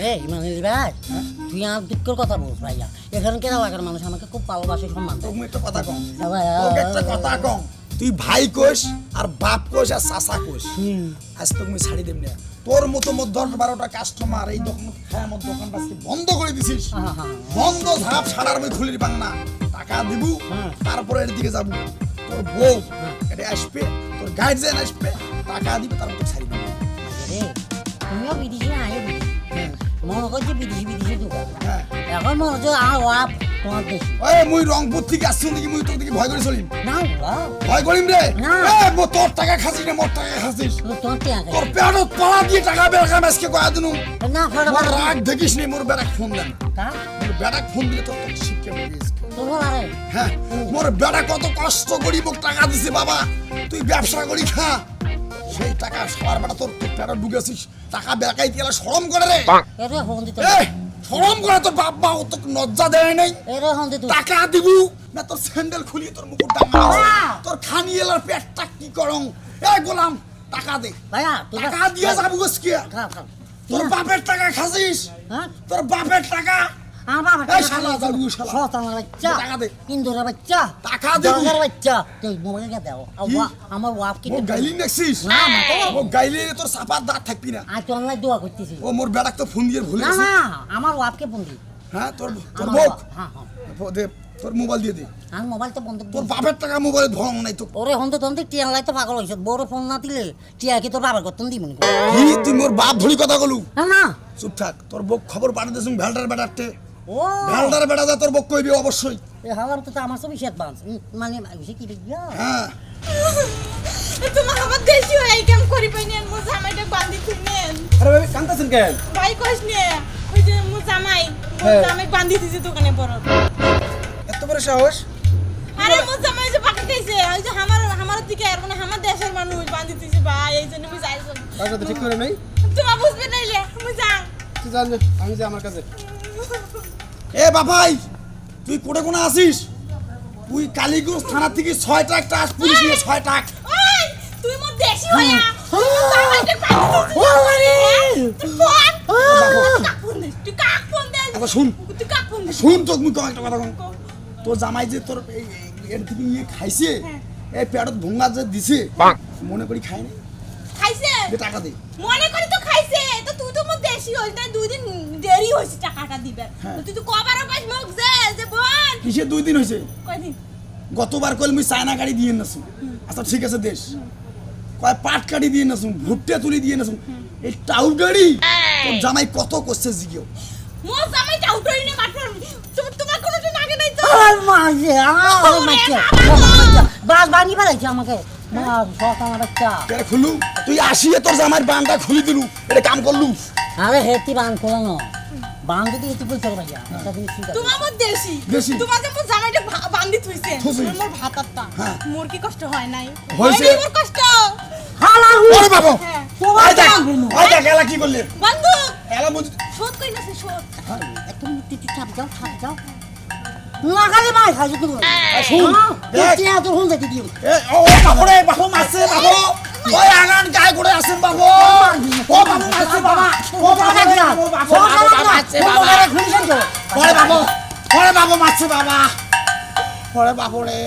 রে ইমানুলি ভাই তুই আমার দুঃখের কথা বলছ ভাইয়া। এখানকার এলাকার মানুষ আমাকে খুব ভালোবাসে সম্মান দেয়? তুমি একটা কথা কম। একটা কথা কম। তুই ভাই কোষ আর বাপ কোষ আর চাচা কোষ। আজ তোকে আমি ছাড়ি দেব না। তোর মতো দশ বারোটা কাস্টমার এই দোকান খায় আমার দোকানটা বন্ধ করে দিছিস। বন্ধ বই খুলির টাকা দিব হ্যাঁ। তারপরে এর দিকে যাব। তোর বউ এটা আসবে তোর গার্জেন আসবে টাকা দিবে তারপর ছাড়ি দেবে। তুমিও বিদেশি আয় মনে করছি বিদেশি বিদেশি দোকান হ্যাঁ। এখন মনে হচ্ছে আ ওয়াপ তোমার দেশি ওই মুই রংপুর থেকে আসছি দেখি মুই তোর দিকে ভয় করে চলিম? না ভয় করিম রে? না। এ, মো তোর টাকা খাসিস না মোর টাকা খাসিস। তোমার টিয়া তোর পেটত পালা দিয়ে টাকা বের কাম কয়া দিনু। না ফাটা মোর রাগ দেখিস নি মোর ফোন দেন। মোর ফোন দিলে তোর শিক্ষা হ্যাঁ মোর বেটা কত কষ্ট করি মোক টাকা দিছে বাবা। তুই ব্যবসা করি খা। সেই টাকা সবার বেটা তোর পেটত ঢুকেছিস টাকা বেকাই দিয়ে সরম করে রে। এরে ফোন দিতে সরম করে তোর বাপ মা ও তোকে লজ্জা দেয় নাই। এরে ফোন দিতে টাকা দিবু না তোর স্যান্ডেল খুলি তোর মুকুট ডাঙা তোর খানি এলার পেটটা কি করং? এ গোলাম টাকা দে। ভাইয়া টাকা দিয়ে যাব খা খা তোর বাপের টাকা খাসিস? হ্যাঁ? তোর বাপের টাকা আমার বাবা এই শালা জালু শালা। শতানের বাচ্চা। টাকা দে। ইন্দুরের বাচ্চা। টাকা বাচ্চা। তুই দাও? আমার ওয়াপ কি গাইলি নেছিস না, না, ও গাইলি তোর সাপার দাঁত থাকবি না। আজ তো অনলাইন দোয়া করতেছি। ও মোর বেড়াক তো ফোন দিয়ে ভুলে গেছিস না আমার ওয়াপকে হ্যাঁ তোর তোর হ্যাঁ হ্যাঁ। দে তোর মোবাইল দিয়ে দে। আর মোবাইল তো বন্ধ তোর বাপের টাকা মোবাইল ভরং নাই তো। ওরে হন্তে তন্তে টিয়া লাই তো পাগল হয়েছে বড় ফোন না দিলে টিয়া কি তোর বাবার করতেন দিবনি কি? তুই মোর বাপ ধরি কথা বলু না না। চুপ থাক তোর বউক খবর পাঠিয়ে দিস ভেলটার বেটারতে ও। ভেলটার বেটা যা তোর বউক কইবি অবশ্যই। এ হাওয়ার তো আমার সব ইসেত বাঁচ মানে সে কি দেখিয়া হ্যাঁ। তোমার আমার দেশি হয়ে এই কাম করি পাইনি মো জামাইটা বান্ধি থুইনেন আরে ভাই কান্তাছেন কেন? ভাই কইস নে ওই যে মো জামাই মো হ্যাঁ। জামাই বান্ধি দিছে দোকানে বড়। এত বড় সাহস? আরে মো জামাই যে পাকা খাইছে ওই যে আমার আমার দিকে আর মানে আমার দেশের মানুষ বান্ধি দিছে ভাই এই জন্য আমি যাইছো। কাজটা তো ঠিক করে নাই? তোমার বুঝবে নাইলে আমি যাং তুই জানবে আমি যে আমার কাছে। এ বাবাই তুই কোটে কোনে আসিস? তুই কালীগঞ্জ থানা থেকে ছয় টাক টাক পুলিশ নিয়ে ছয় টাক তুই মোর দেশি হইয়া ফোন। দিস আবার শুন। তুই কাক ফোন শুন তোর মুখ একটা কথা তোর জামাই যে তোর এর থেকে ইয়ে খাইছে এই পেটত ভুঙ্গা যে দিছে মনে করি খাই নাই। খাইছে টাকা দে মনে করি তো খাইছে তো তুই তো মোর দেশি হইস তাই দুই দিন দেরি হইছে টাকাটা দিবে হ্যাঁ। তুই তো কবার পাইস মুখ যে যে বোন কিসে দুই দিন হয়েছে কয়দিন গতবার কইল মুই চায়না গাড়ি দিয়ে নাসু আচ্ছা ঠিক আছে দেশ কয় পাট কাটি দিয়ে নাসু ভুট্টা তুলি দিয়ে নাসু এই টাউট গাড়ি তোর জামাই কত করছে জিগেও মোর জামাই টাউটরি নে মাত্র তুমি তোমার কোনো দিন আগে নাই তো আর মাঝে আর বাস বানি আমাকে না কেন খুলু? তুই আসিয়ে তোর জামাইয়ের বানটা খুলি দিলু। এটা কাম করলু? আরে হেতি বান করো না। বান যদি এটি পয়সা ভাইয়া এটা করো। তোমার মোর দেশি? দেশি। তোমার যে জামাইটা ভা- বান্ধি থইছে। মোর ভাতারটা হ্যাঁ। মোর কি কষ্ট হয় নাই? হইছে। মোর কষ্ট। হালার ওরে বাবা! হ্যাঁ। তোমার দেখ জানবি দেখ এলা কি করলে? বন্ধু! এলা বুঝ শোধ কই নাছে শোধ। একদম তুই ছাপ যাও ছাপ যাও। লাগালে মাই খাইছে তুমি। শুন, দেখ। তুই এত দেখি দিও। ও বাবরে বাবু মাছে বাবু ওই আগান গায় করে আছেন বাবু ও বাবু মাছে বাবা ও বাবু ও বাবা মাছে বাবা ওরে বাবু। ওরে বাবু। মাছে বাবা ওরে বাবু। রে